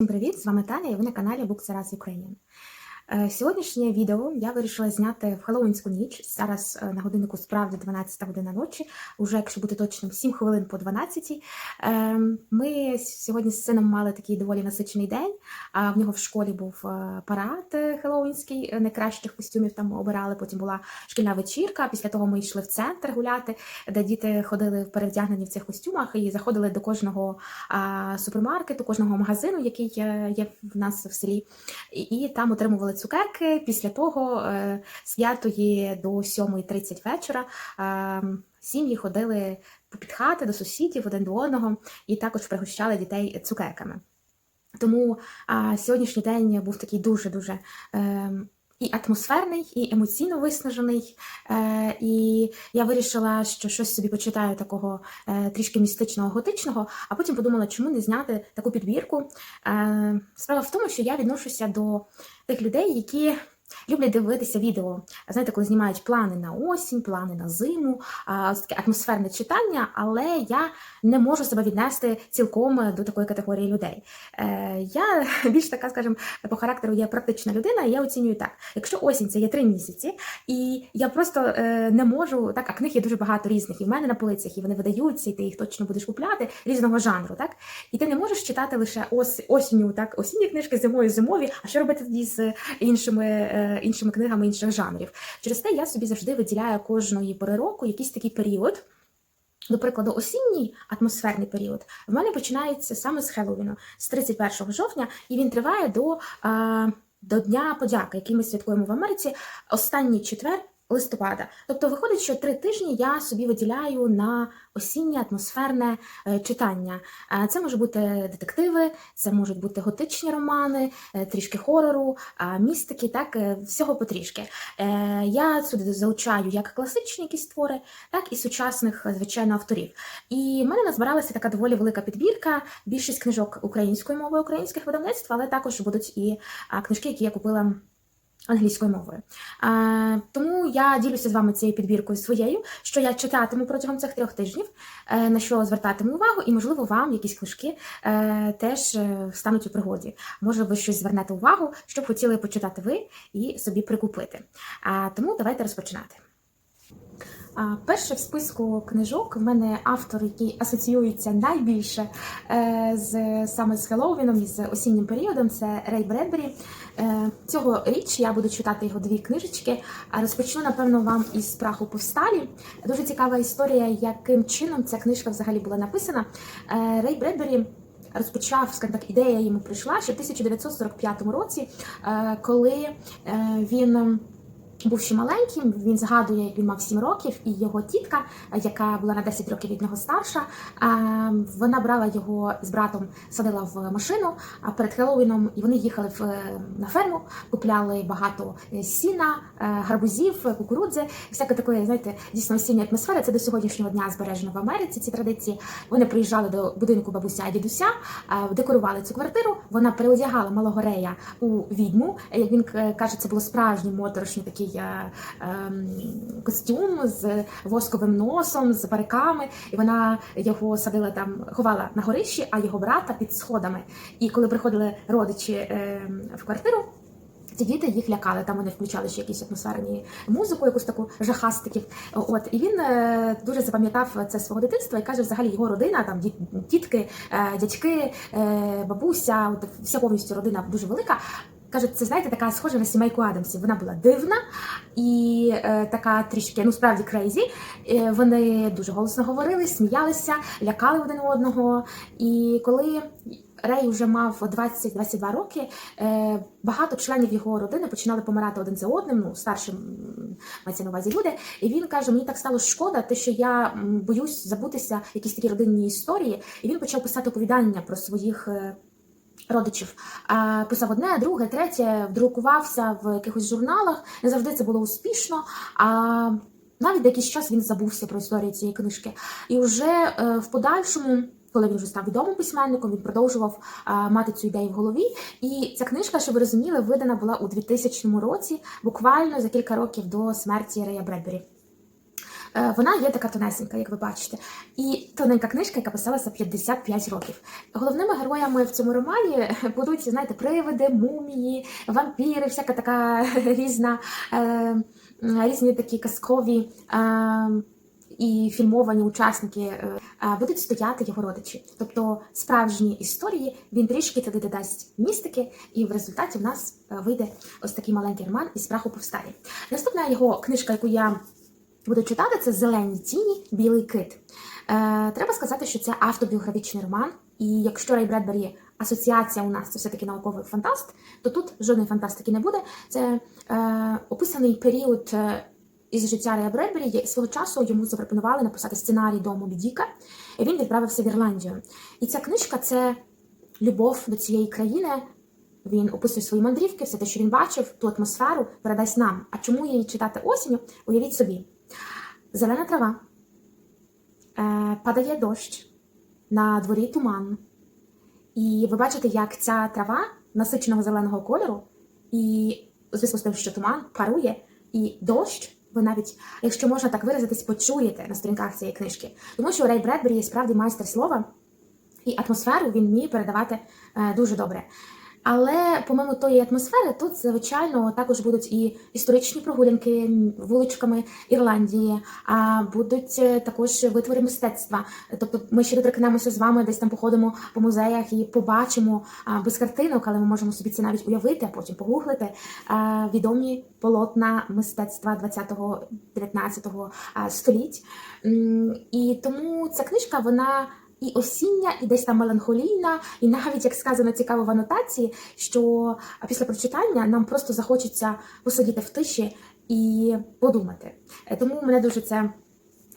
Всім привіт! З вами Таня і ви на каналі Book Раз Ukrainian. Е, Сьогоднішнє відео я вирішила зняти в Хеллоуінську ніч. Зараз е, на годиннику справді 12 година ночі, уже, якщо бути точним, 7 хвилин по 12. Е, Ми сьогодні з сином мали такий доволі насичений день. В нього в школі був е, парад хеллоуінський, найкращих костюмів там обирали. Потім була шкільна вечірка. Після того ми йшли в центр гуляти, де діти ходили перевдягнені в цих костюмах і заходили до кожного супермаркету, кожного магазину, який є в нас в селі, і там отримували цукерки. Після того е, з 5 до 7.30 вечора е, сім'ї ходили попід хати до сусідів один до одного і також пригощали дітей цукерками. Тому а, сьогоднішній день був такий дуже-дуже. Е, і атмосферний, і емоційно виснажений. Е, і я вирішила, що щось собі почитаю такого е, трішки містичного, готичного, а потім подумала, чому не зняти таку підбірку. Е, справа в тому, що я відношуся до тих людей, які. Люблять дивитися відео, знаєте, коли знімають плани на осінь, плани на зиму, таке атмосферне читання, але я не можу себе віднести цілком до такої категорії людей. Е, я більш така, скажімо, по характеру є практична людина, і я оцінюю так. Якщо осінь це є три місяці, і я просто е, не можу, так, а книг є дуже багато різних, і в мене на полицях, і вони видаються, і ти їх точно будеш купляти різного жанру, так? І ти не можеш читати лише ос, осінню, так, осінні книжки, зимою, зимові, а що робити тоді з іншими, е, іншими книгами інших жанрів. Через те я собі завжди виділяю кожної пори року якийсь такий період. До прикладу, осінній атмосферний період в мене починається саме з Хеллоуіну, з 31 жовтня, і він триває до, а, до Дня подяки, який ми святкуємо в Америці, останній четвер листопада. Тобто виходить, що три тижні я собі виділяю на осіннє атмосферне е, читання. Е, Це може бути детективи, це можуть бути готичні романи, е, трішки хорору, містики, так, всього потрішки. Я сюди залучаю як класичні якісь твори, так і сучасних, звичайно, авторів. І в мене назбиралася така доволі велика підбірка, більшість книжок українською мовою, українських видавництв, але також будуть і книжки, які я купила. Англійською мовою. А, тому я ділюся з вами цією підбіркою своєю, що я читатиму протягом цих трьох тижнів, е, на що звертатиму увагу, і, можливо, вам якісь книжки е, теж е, стануть у пригоді. Може, ви щось звернете увагу, що б хотіли почитати ви і собі прикупити. А, тому давайте розпочинати. Перше в списку книжок в мене автор, який асоціюється найбільше е, з саме з Хеллоуіном і з осіннім періодом, це Рей Бредбері. Е, Цього річ я буду читати його дві книжечки. Розпочну, напевно, вам із праху повсталі. Дуже цікава історія, яким чином ця книжка взагалі була написана. Е, Рей Бредбері розпочав, скажімо так, ідея йому прийшла ще в 1945 році, е, коли він. Був ще маленьким, він згадує, як він мав 7 років, і його тітка, яка була на 10 років від нього старша, вона брала його з братом, садила в машину перед Хеллоуіном, і вони їхали на ферму, купляли багато е, сіна, е, гарбузів, кукурудзи, всяке такої, знаєте, дійсно осіння атмосфера. Це до сьогоднішнього дня збережено в Америці. Ці традиції вони приїжджали до будинку бабуся і дідуся, декорували цю квартиру. Вона переодягала малого рея у відьму. Як він каже, це було справжній моторошний такий е, ем, костюм з восковим носом, з париками, і вона його садила там, ховала на горищі, а його брата під сходами. І коли приходили родичі ем, в квартиру. Ці діти їх лякали, там вони включали ще якісь атмосферні музику, якусь таку жахастиків. От і він е, дуже запам'ятав це свого дитинства і каже, взагалі його родина, там діт- тітки, е, дядьки, е, бабуся, от вся повністю родина дуже велика. Каже, це знаєте, така схожа на сімейку Адамсів. Вона була дивна і е, така трішки, ну справді крейзі. Е, вони дуже голосно говорили, сміялися, лякали один одного. І коли Рей вже мав 20-22 роки, е, багато членів його родини починали помирати один за одним, ну старшим мається на увазі люди. І він каже: мені так стало шкода, те, що я боюсь забутися якісь такі родинні історії. І він почав писати оповідання про своїх. Родичів писав одне, друге, третє, друкувався в якихось журналах. Не завжди це було успішно. А навіть якийсь час він забувся про історію цієї книжки. І вже е, в подальшому, коли він вже став відомим письменником, він продовжував е, мати цю ідею в голові. І ця книжка, щоб ви розуміли, видана була у 2000 році, буквально за кілька років до смерті Рея Бредбері. Е, Вона є така тонесенька, як ви бачите, і тоненька книжка, яка писалася 55 років. Головними героями в цьому романі будуть, знаєте, привиди, мумії, вампіри, всяка така різна, е, різні такі казкові. Е, і фільмовані учасники е, е, будуть стояти його родичі. Тобто справжні історії він трішки туди додасть містики, і в результаті в нас е, вийде ось такий маленький роман із праху повсталі. Наступна його книжка, яку я буду читати, це Зелені тіні, білий кит. Е, треба сказати, що це автобіографічний роман. І якщо Рей Бредбері асоціація у нас це все-таки науковий фантаст, то тут жодної фантастики не буде. Це е, описаний період. е, із життя Рея Бредбері свого часу йому запропонували написати сценарій до Мобі і він відправився в Ірландію. І ця книжка це любов до цієї країни. Він описує свої мандрівки, все те, що він бачив, ту атмосферу передасть нам. А чому її читати осінню? Уявіть собі: зелена трава, е, падає дощ, на дворі туман. І ви бачите, як ця трава насиченого зеленого кольору, і зв'язку з тим, що туман парує, і дощ, ви навіть, якщо можна так виразитись, почуєте на сторінках цієї книжки. Тому що Рей Бредбері є справді майстер слова, і атмосферу він вміє передавати е, дуже добре. Але помимо тої атмосфери, тут, звичайно, також будуть і історичні прогулянки вуличками Ірландії, а будуть е, також витвори мистецтва. Тобто ми ще доторкнемося з вами, десь там походимо по музеях і побачимо без картинок, але ми можемо собі це навіть уявити, а потім погуглити відомі полотна мистецтва 20-19 століть. І тому ця книжка, вона. І осіння, і десь там меланхолійна, і навіть як сказано цікаво в анотації, що після прочитання нам просто захочеться посидіти в тиші і подумати. Е, Тому мене дуже це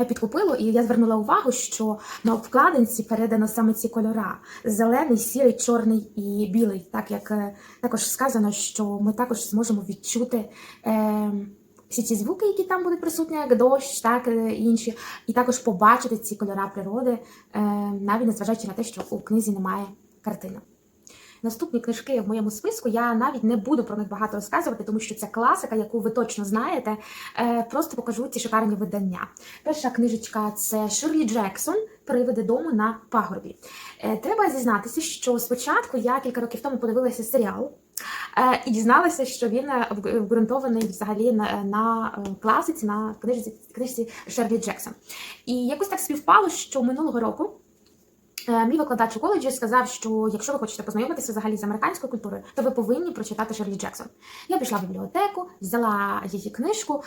підкупило, і я звернула увагу, що на обкладинці передано саме ці кольора: зелений, сірий, чорний і білий. Так як е, також сказано, що ми також зможемо відчути. Е, всі ці звуки, які там будуть присутні, як дощ, так е, і інші, і також побачити ці кольора природи, е, навіть незважаючи на те, що у книзі немає картинок. Наступні книжки в моєму списку я навіть не буду про них багато розказувати, тому що це класика, яку ви точно знаєте. Е, Просто покажу ці шикарні видання. Перша книжечка це Ширлі Джексон Привиди дому на пагорбі. Е, Треба зізнатися, що спочатку я кілька років тому подивилася серіал. Е, І дізналася, що він е, обґрунтований взагалі на, на класиці, на книжці, книжці Шерлі Джексон. І якось так співпало, що минулого року Мій викладач у коледжі сказав, що якщо ви хочете познайомитися взагалі з американською культурою, то ви повинні прочитати Шерлі Джексон. Я пішла в бібліотеку, взяла її книжку,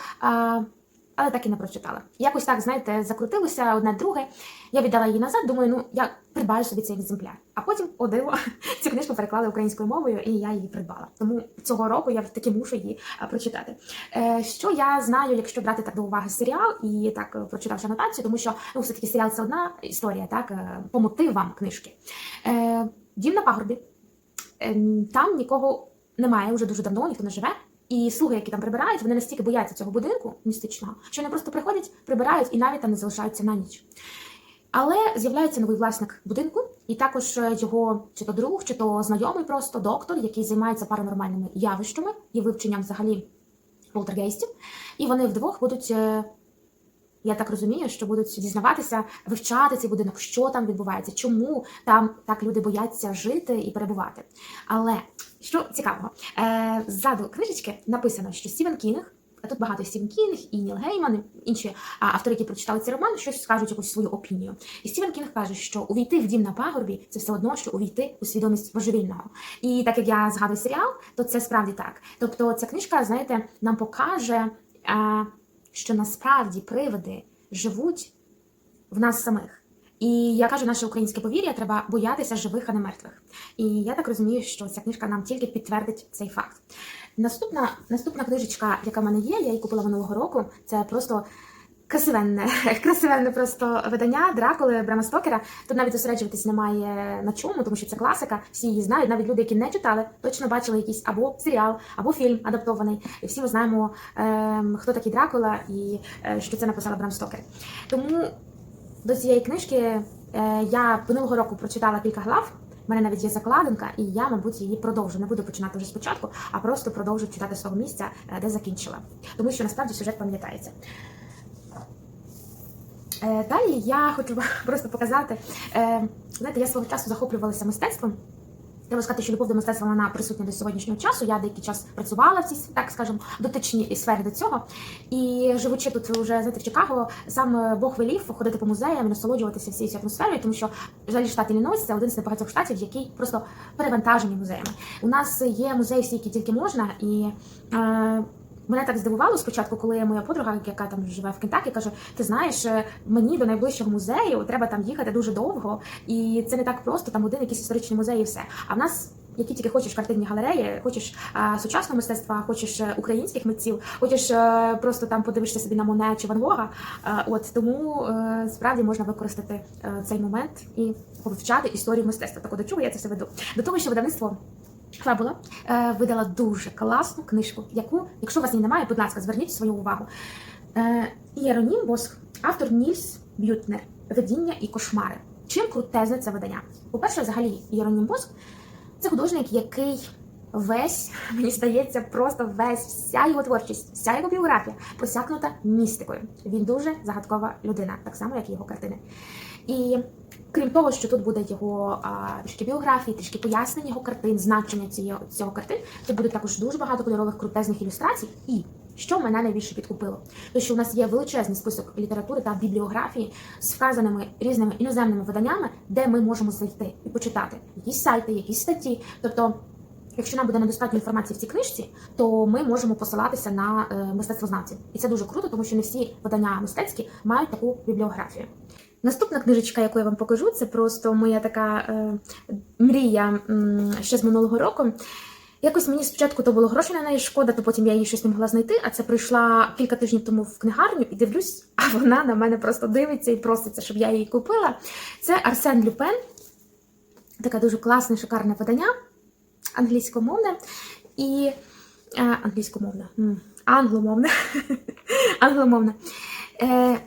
але так і не прочитала. Якось так, знаєте, закрутилося одне друге. Я віддала її назад, думаю, ну я придбаю собі цей екземпляр. А потім, о диво, цю книжку переклали українською мовою, і я її придбала. Тому цього року я таки мушу її прочитати. Е, що я знаю, якщо брати так до уваги серіал і так е, прочитавши анотацію, тому що ну, все-таки серіал це одна історія, так е, по мотивам книжки. Дім на пагорбі. Ем, Там нікого немає вже дуже давно, ніхто не живе. І слуги, які там прибирають, вони настільки бояться цього будинку містичного, що вони просто приходять, прибирають і навіть там не залишаються на ніч. Але з'являється новий власник будинку, і також е, його чи то друг, чи то знайомий просто доктор, який займається паранормальними явищами і вивченням взагалі полтергейстів. І вони вдвох будуть. Я так розумію, що будуть дізнаватися, вивчати цей будинок, що там відбувається, чому там так люди бояться жити і перебувати. Але що цікавого, е, ззаду книжечки написано, що Стівен Кінг, тут багато Стівен Кінг і Ніл Гейман, і інші автори, які прочитали цей роман, щось скажуть якусь свою опінію. І Стівен Кінг каже, що увійти в дім на пагорбі це все одно, що увійти у свідомість божевільного. І так як я згадую серіал, то це справді так. Тобто, ця книжка, знаєте, нам покаже, е, що насправді привиди живуть в нас самих. І я кажу, наше українське повір'я, треба боятися живих, а не мертвих. І я так розумію, що ця книжка нам тільки підтвердить цей факт. Наступна, наступна книжечка, яка в мене є, я її купила минулого року. Це просто красивенне, красивенне просто видання Дракули Брама Стокера. Тут навіть зосереджуватись немає на чому, тому що це класика. Всі її знають. Навіть люди, які не читали, точно бачили якийсь або серіал, або фільм адаптований. І всі ми знаємо, ем, хто такий Дракула і е, що це написала Брам Стокер. Тому до цієї книжки е, я минулого року прочитала кілька глав. У мене навіть є закладинка, і я, мабуть, її продовжу. Не буду починати вже спочатку, а просто продовжу читати з того місця, е, де закінчила. Тому що насправді сюжет пам'ятається. Е, Далі я хочу просто показати. е, Знаєте, я свого часу захоплювалася мистецтвом. Треба сказати, що любов до мистецтва вона присутня до сьогоднішнього часу. Я деякий час працювала в цій, так скажемо, дотичній сфері до цього. І живучи тут вже знаєте, в Чикаго, сам Бог велів ходити по музеям насолоджуватися всією цією атмосферою, тому що взагалі штат Іллінойс – це один з небагатьох штатів, який просто перевантажені музеями. У нас є музеї всі, які тільки можна, і е, Мене так здивувало спочатку, коли моя подруга, яка там живе в Кентакі, каже: Ти знаєш, е, мені до найближчого музею треба там їхати дуже довго, і це не так просто. Там один якийсь історичний музей, і все. А в нас. Які тільки хочеш картинні галереї, хочеш а, сучасного мистецтва, хочеш е, українських митців, хочеш е, просто там подивишся собі на Моне чи Ван Гога. А, от тому е, справді можна використати е, цей момент і повчати історію мистецтва. Так до чого я це все веду? До того, що видавництво Фабула е, видала дуже класну книжку, яку, якщо у вас її немає, будь ласка, зверніть свою увагу. Е, Іеронім Босх, автор Нільс Б'ютнер, Видіння і кошмари. Чим крутезне це видання? По-перше, взагалі, Іеронім Босх це художник, який весь, мені здається, просто весь, вся його творчість, вся його біографія посякнута містикою. Він дуже загадкова людина, так само, як і його картини. І крім того, що тут буде його а, трішки біографії, трішки пояснення його картин, значення цього, цього картин, тут буде також дуже багато кольорових крутезних ілюстрацій. І що мене найбільше підкупило, то що у нас є величезний список літератури та бібліографії з вказаними різними іноземними виданнями, де ми можемо зайти і почитати якісь сайти, якісь статті. Тобто, якщо нам буде недостатньо інформації в цій книжці, то ми можемо посилатися на е, мистецтвознавців, і це дуже круто, тому що не всі видання мистецькі мають таку бібліографію. Наступна книжечка, яку я вам покажу, це просто моя така е, мрія м, ще з минулого року. Якось мені спочатку то було грошей на неї шкода, то потім я її щось не могла знайти. А це прийшла кілька тижнів тому в книгарню і дивлюсь, а вона на мене просто дивиться і проситься, щоб я її купила. Це Арсен Люпен, таке дуже класне, шикарне видання, англійськомовне і е, англійськомовне, англомовне. англомовне. Е,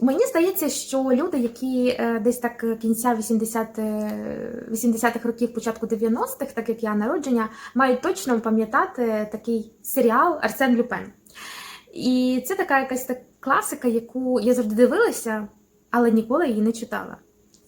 Мені здається, що люди, які е, десь так кінця 80, е, 80-х років, початку 90-х, так як я народження, мають точно пам'ятати такий серіал Арсен Люпен. І це така якась так класика, яку я завжди дивилася, але ніколи її не читала.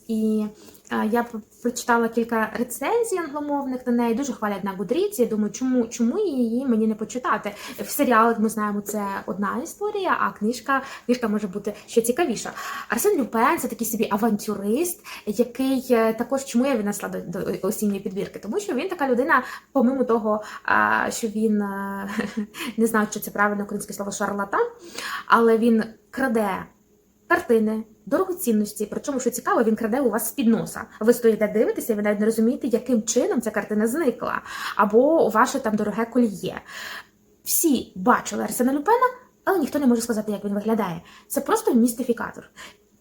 І е, я прочитала кілька рецензій англомовних на неї, дуже хвалять на Goodreads. Я думаю, чому, чому її мені не почитати? В серіалах ми знаємо, це одна історія, а книжка, книжка може бути ще цікавіша. Арсен Люпен це такий собі авантюрист, який е, також чому я віднесла до, до осінньої підбірки? Тому що він така людина, помимо того, що він е, не знаю, чи це правильне українське слово шарлатан, але він краде картини, дорогоцінності. Причому, що цікаво, він краде у вас з-під носа. Ви стоїте дивитеся, і ви навіть не розумієте, яким чином ця картина зникла, або ваше там дороге кольє. Всі бачили Арсена Люпена, але ніхто не може сказати, як він виглядає. Це просто містифікатор.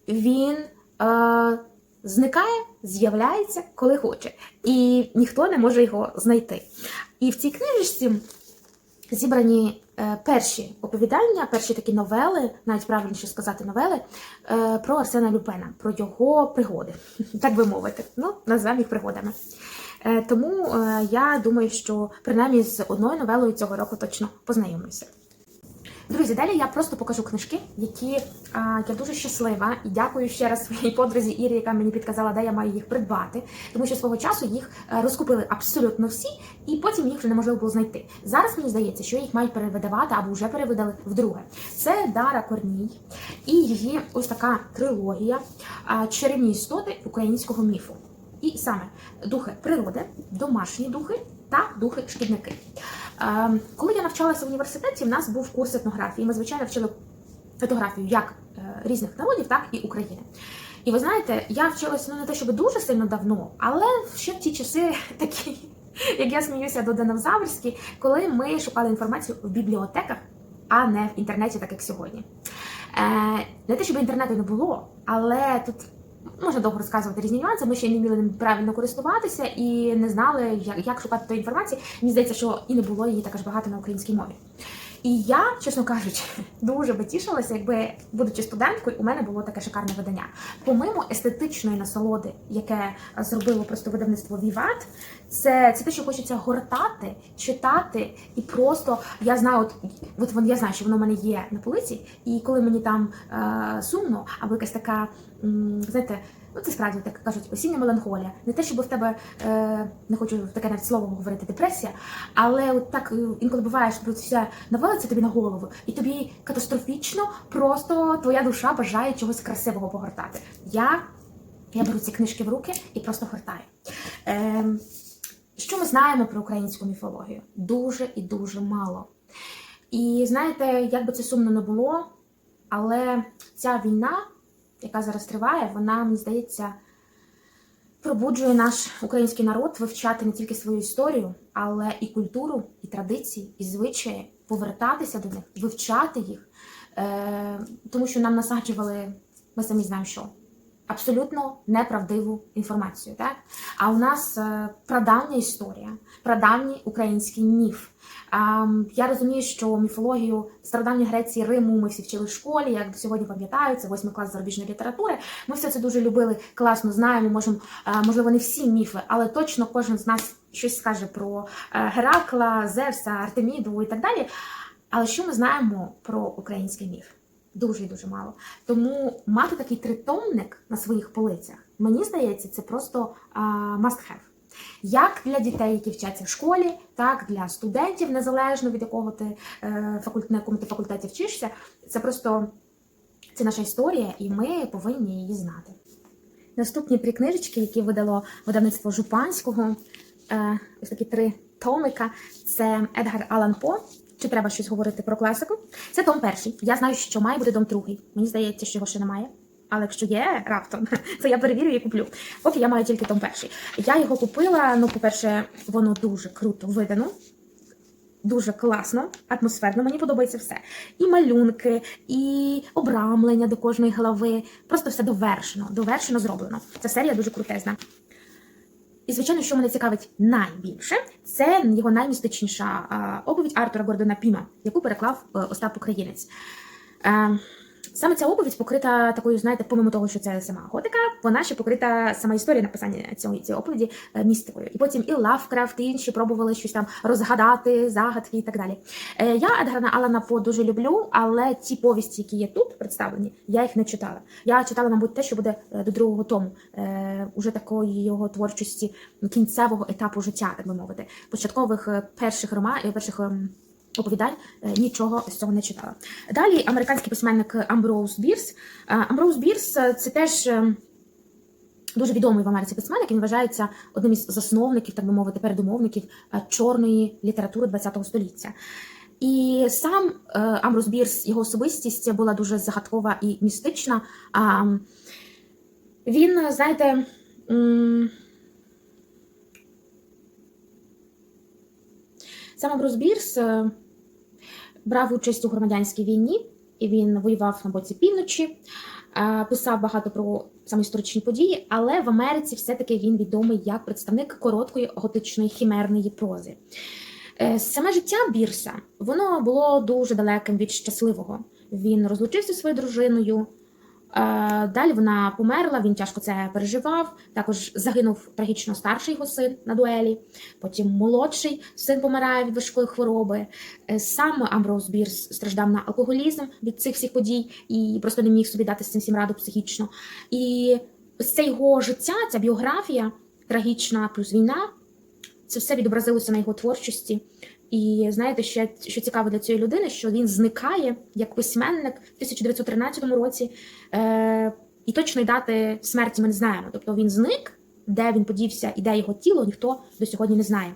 Він е, зникає, з'являється, коли хоче, і ніхто не може його знайти. І в цій книжці зібрані е, перші оповідання, перші такі новели, навіть правильніше сказати новели, е, про Арсена Люпена, про його пригоди, так би мовити. Ну, назвемо їх пригодами. Е, тому я думаю, що принаймні з одною новелою цього року точно познайомимося. Друзі, далі я просто покажу книжки, які а, я дуже щаслива і дякую ще раз своїй подрузі Ірі, яка мені підказала, де я маю їх придбати, тому що свого часу їх е, розкупили абсолютно всі, і потім їх вже неможливо було знайти. Зараз мені здається, що їх мають перевидавати або вже перевидали вдруге. Це Дара Корній і її ось така трилогія а, чарівні істоти українського міфу. І саме духи природи, домашні духи та духи-шкідники. Ем, Коли я навчалася в університеті, в нас був курс етнографії. Ми, звичайно, вчили етнографію як е, різних народів, так і України. І ви знаєте, я вчилася ну не те, щоб дуже сильно давно, але ще в ті часи такі, як я сміюся до динозаврські, коли ми шукали інформацію в бібліотеках, а не в інтернеті, так як сьогодні. Е, не те, щоб інтернету не було, але тут можна довго розказувати різні нюанси. Ми ще не вміли ним правильно користуватися і не знали, як, як шукати тої інформації. Мені здається, що і не було її також багато на українській мові. І я, чесно кажучи, дуже би тішилася, якби, будучи студенткою, у мене було таке шикарне видання. Помимо естетичної насолоди, яке зробило просто видавництво Віват, це, це те, що хочеться гортати, читати, і просто я знаю, от, от я знаю, що воно в мене є на полиці, і коли мені там е, сумно, або якась така, знаєте. Ну, це справді так кажуть, осіння меланхолія. Не те, щоб в тебе е, не хочу таке навіть слово говорити, депресія, але от так е, інколи буває, що все навалиться тобі на голову, і тобі катастрофічно просто твоя душа бажає чогось красивого погортати. Я, я беру ці книжки в руки і просто гортаю. Е, що ми знаємо про українську міфологію? Дуже і дуже мало. І знаєте, як би це сумно не було, але ця війна, яка зараз триває, вона, мені здається, пробуджує наш український народ вивчати не тільки свою історію, але і культуру, і традиції, і звичаї, повертатися до них, вивчати їх, е, тому що нам насаджували, ми самі знаємо, що абсолютно неправдиву інформацію. Так? А у нас е, прадавня історія, прадавній український міф. Я розумію, що міфологію стародавньої Греції, Риму ми всі вчили в школі, як сьогодні пам'ятаю, це восьмий клас зарубіжної літератури. Ми все це дуже любили, класно знаємо. Можемо, е, можливо, не всі міфи, але точно кожен з нас щось скаже про е, Геракла, Зевса, Артеміду і так далі. Але що ми знаємо про український міф? Дуже і дуже мало. Тому мати такий тритомник на своїх полицях, мені здається, це просто must have. Як для дітей, які вчаться в школі, так для студентів, незалежно від якого ти е, факульт, на якому ти факультеті вчишся, це просто це наша історія, і ми повинні її знати. Наступні три книжечки, які видало видавництво Жупанського, е, ось такі три томика. Це Едгар Алан По. Чи треба щось говорити про класику? Це том перший. Я знаю, що має бути том другий. Мені здається, що його ще немає. Але якщо є раптом, то я перевірю і куплю. Поки я маю тільки том перший. Я його купила. Ну, по-перше, воно дуже круто видано. Дуже класно, атмосферно, мені подобається все. І малюнки, і обрамлення до кожної глави. Просто все довершено, довершено зроблено. Ця серія дуже крутезна. І, звичайно, що мене цікавить найбільше, це його наймістичніша оповідь Артура Гордона Піма, яку переклав е, Остап Українець. Саме ця оповідь покрита такою, знаєте, помимо того, що це сама готика, вона ще покрита сама історія написання цієї цієї оповіді е, містикою. І потім і Лавкрафт, і інші пробували щось там розгадати, загадки і так далі. Е, Я Едгара Алана По дуже люблю, але ті повісті, які є тут представлені, я їх не читала. Я читала, мабуть, те, що буде е, до другого тому, уже такої його творчості кінцевого етапу життя, так би мовити. Початкових перших рома, е, перших. Оповідань е, нічого з цього не читала. Далі американський письменник Амброуз Бірс. Е, Амброуз Бірс е, це теж дуже відомий в Америці письменник. Він вважається одним із засновників, так би мовити, передумовників чорної літератури ХХ століття. І сам Амброуз Бірс, його особистість була дуже загадкова і містична. Він, знаєте, Сам Амброс Бірс брав участь у громадянській війні, і він воював на боці півночі, е, писав багато про саме історичні події, але в Америці все-таки він відомий як представник короткої готичної хімерної прози. Е, Саме життя Бірса воно було дуже далеким від щасливого. Він розлучився зі своєю дружиною. Е, Далі вона померла, він тяжко це переживав. Також загинув трагічно старший його син на дуелі. Потім молодший син помирає від важкої хвороби. Е, Сам Амброуз Бірс страждав на алкоголізм від цих всіх подій і просто не міг собі дати з цим всім раду психічно. І це його життя, ця біографія трагічна плюс війна. Це все відобразилося на його творчості. І знаєте, ще що цікаво для цієї людини, що він зникає як письменник в 1913 році, е, і точної дати смерті ми не знаємо. Тобто він зник, де він подівся і де його тіло, ніхто до сьогодні не знає.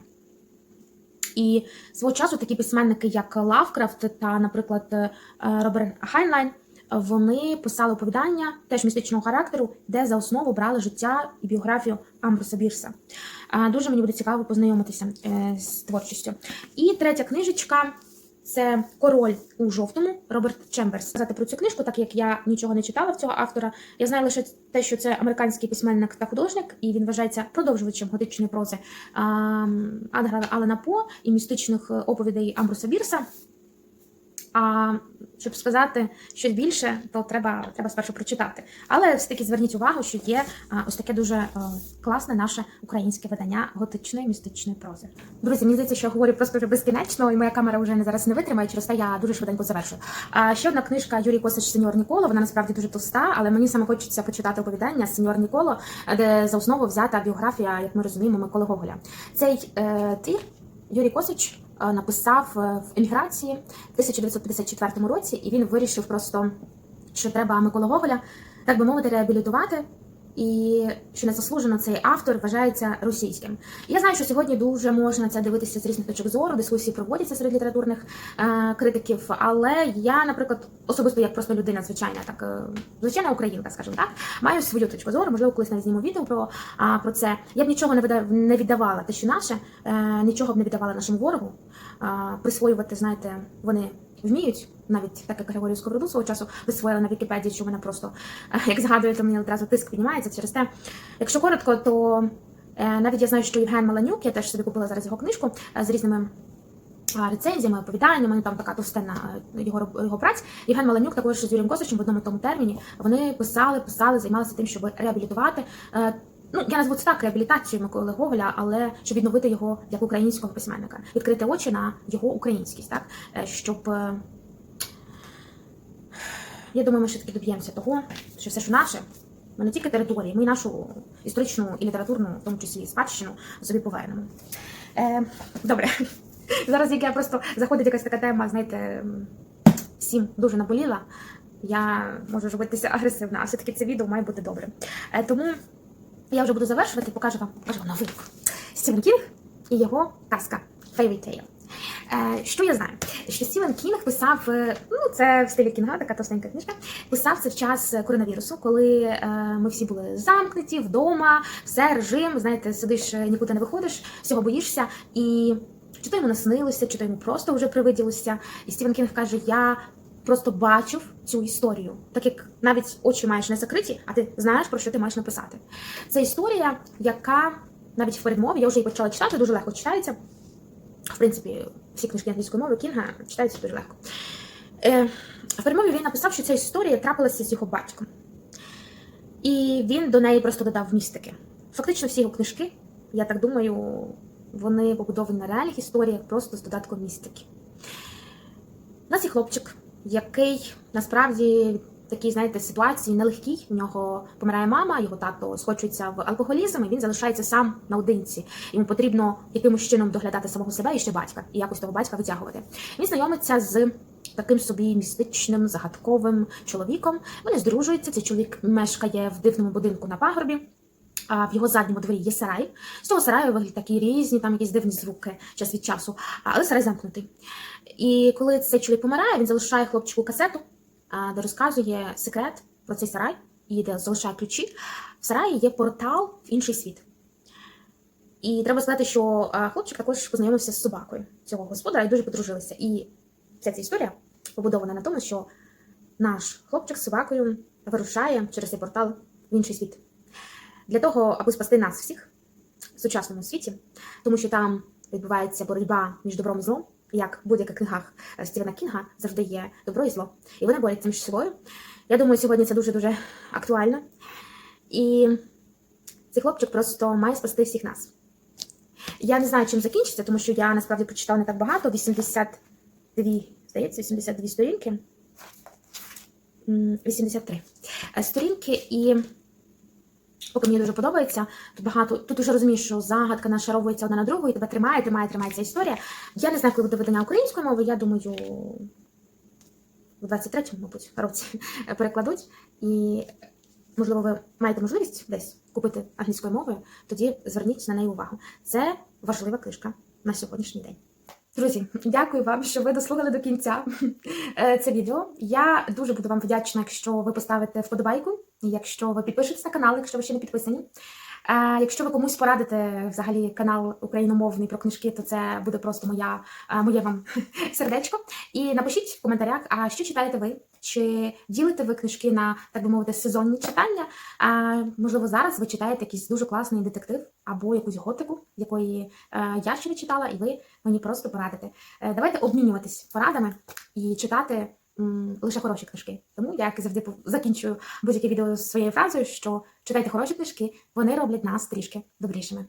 І свого часу такі письменники, як Лавкрафт та, наприклад, е, Роберт Хайнлайн, вони писали оповідання теж містичного характеру, де за основу брали життя і біографію Амброса Бірса. Дуже мені буде цікаво познайомитися е, з творчістю. І третя книжечка це Король у жовтому Роберт Чемберс. Сказати про цю книжку, так як я нічого не читала в цього автора. Я знаю лише те, що це американський письменник та художник, і він вважається продовжувачем готичної прози Адгара Алена По і містичних оповідей Амброса Бірса. А щоб сказати щось більше, то треба, треба спершу прочитати. Але все-таки зверніть увагу, що є ось таке дуже е, класне наше українське видання готичної містичної прози. Друзі, мені здається, що я говорю просто вже безкінечно, і моя камера вже не зараз не витримає, через те я дуже швиденько завершую. А ще одна книжка Юрій Косич Сеньор Ніколо. Вона насправді дуже товста, але мені саме хочеться почитати оповідання Сеньор Ніколо, де за основу взята біографія, як ми розуміємо, Миколи Гоголя. Цей е, твір Юрій Косич написав е, в еміграції в 1954 році, і він вирішив просто, що треба Микола Гоголя, так би мовити, реабілітувати. І що незаслужено цей автор вважається російським. Я знаю, що сьогодні дуже можна це дивитися з різних точок зору, дискусії проводяться серед літературних е, критиків. Але я, наприклад, особисто як просто людина, звичайна, так е, звичайна українка, скажімо так, маю свою точку зору. Можливо, колись навіть зніму відео про, а, про це. Я б нічого не не віддавала те, що наше, е, нічого б не віддавала нашому ворогу. Присвоювати, знаєте, вони вміють. Навіть так як Григорію Сковороду свого часу присвоїли на Вікіпедії, що мене просто, е, як згадуєте, мені одразу тиск піднімається через те. Якщо коротко, то е, навіть я знаю, що Євген Маланюк, я теж собі купила зараз його книжку е, з різними рецензіями, оповіданнями, там така товстенна його, його праць. Євген Маланюк також з Юрієм Косичем в одному тому терміні. Вони писали, писали, займалися тим, щоб реабілітувати. Ну, я назву це так реабілітацію Миколи Гоголя, але щоб відновити його як українського письменника, відкрити очі на його українськість, так Е, щоб е, я думаю, ми все таки доб'ємося того, що все, що наше, ми не тільки території, ми і нашу історичну і літературну, в тому числі спадщину, собі повернемо. Е, добре. Зараз, як я просто заходить якась така тема, знаєте, всім дуже наболіла. Я можу робитися агресивна, а все-таки це відео має бути добре. Е, тому я вже буду завершувати, покажу вам, покажу вам новинку. Стівен Кінг і його казка Fairy Tale. Е, що я знаю? Що Стівен Кінг писав, е, ну це в стилі Кінга, така товстенька книжка. Писав це в час коронавірусу, коли е, ми всі були замкнуті вдома, все режим. Знаєте, сидиш, нікуди не виходиш, всього боїшся і. Чи то йому наснилося, чи то йому просто вже привиділося. І Стівен Кінг каже: Я просто бачив цю історію, так як навіть очі маєш не закриті, а ти знаєш, про що ти маєш написати. Це історія, яка навіть в передмові я вже її почала читати, дуже легко читається. В принципі, всі книжки англійської мови Кінга читаються дуже легко. Е, в передмові він написав, що ця історія трапилася з його батьком. І він до неї просто додав містики. Фактично, всі його книжки, я так думаю, вони побудовані на реальних історіях просто з додатком містики. У нас є хлопчик, який насправді в такій, знаєте, ситуації нелегкій. У нього помирає мама, його тато схочується в алкоголізм, і він залишається сам наодинці. Йому потрібно якимось чином доглядати самого себе і ще батька, і якось того батька витягувати. Він знайомиться з таким собі містичним, загадковим чоловіком. Вони здружуються. Цей чоловік мешкає в дивному будинку на пагорбі. А в його задньому дворі є сарай. З того сараю вигляд такі різні, там якісь дивні звуки час від часу, але сарай замкнутий. І коли цей чоловік помирає, він залишає хлопчику касету, де розказує секрет про цей сарай і де залишає ключі. В сараї є портал в інший світ. І треба сказати, що хлопчик також познайомився з собакою цього господара і дуже подружилися. І вся ця історія побудована на тому, що наш хлопчик з собакою вирушає через цей портал в інший світ для того, аби спасти нас всіх в сучасному світі, тому що там відбувається боротьба між добром і злом, як в будь-яких книгах е, Стівена Кінга завжди є добро і зло. І вони борються між собою. Я думаю, сьогодні це дуже-дуже актуально. І цей хлопчик просто має спасти всіх нас. Я не знаю, чим закінчиться, тому що я насправді прочитала не так багато 82, здається, 82 сторінки. М, 83 Е, сторінки, і поки мені дуже подобається, тут багато. Тут уже розумієш, що загадка нашаровується одна на другу, і тебе тримає, тримає, тримає ця історія. Я не знаю, коли буде видання української мови, я думаю, в 23-му, мабуть, році перекладуть. І, можливо, ви маєте можливість десь купити англійською мовою, тоді зверніть на неї увагу. Це важлива книжка на сьогоднішній день. Друзі, дякую вам, що ви дослухали до кінця е, це відео. Я дуже буду вам вдячна, якщо ви поставите вподобайку, якщо ви підпишетесь на канал, якщо ви ще не підписані. Е, Якщо ви комусь порадите взагалі канал україномовний про книжки, то це буде просто моя, е, моє вам сердечко. І напишіть в коментарях, а що читаєте ви, Чи ділите ви книжки на, так би мовити, сезонні читання? А, можливо, зараз ви читаєте якийсь дуже класний детектив або якусь готику, якої е, я ще не читала, і ви мені просто порадите. Е, давайте обмінюватись порадами і читати лише хороші книжки. Тому я, як завжди, закінчую будь-яке відео своєю фразою, що читайте хороші книжки, вони роблять нас трішки добрішими.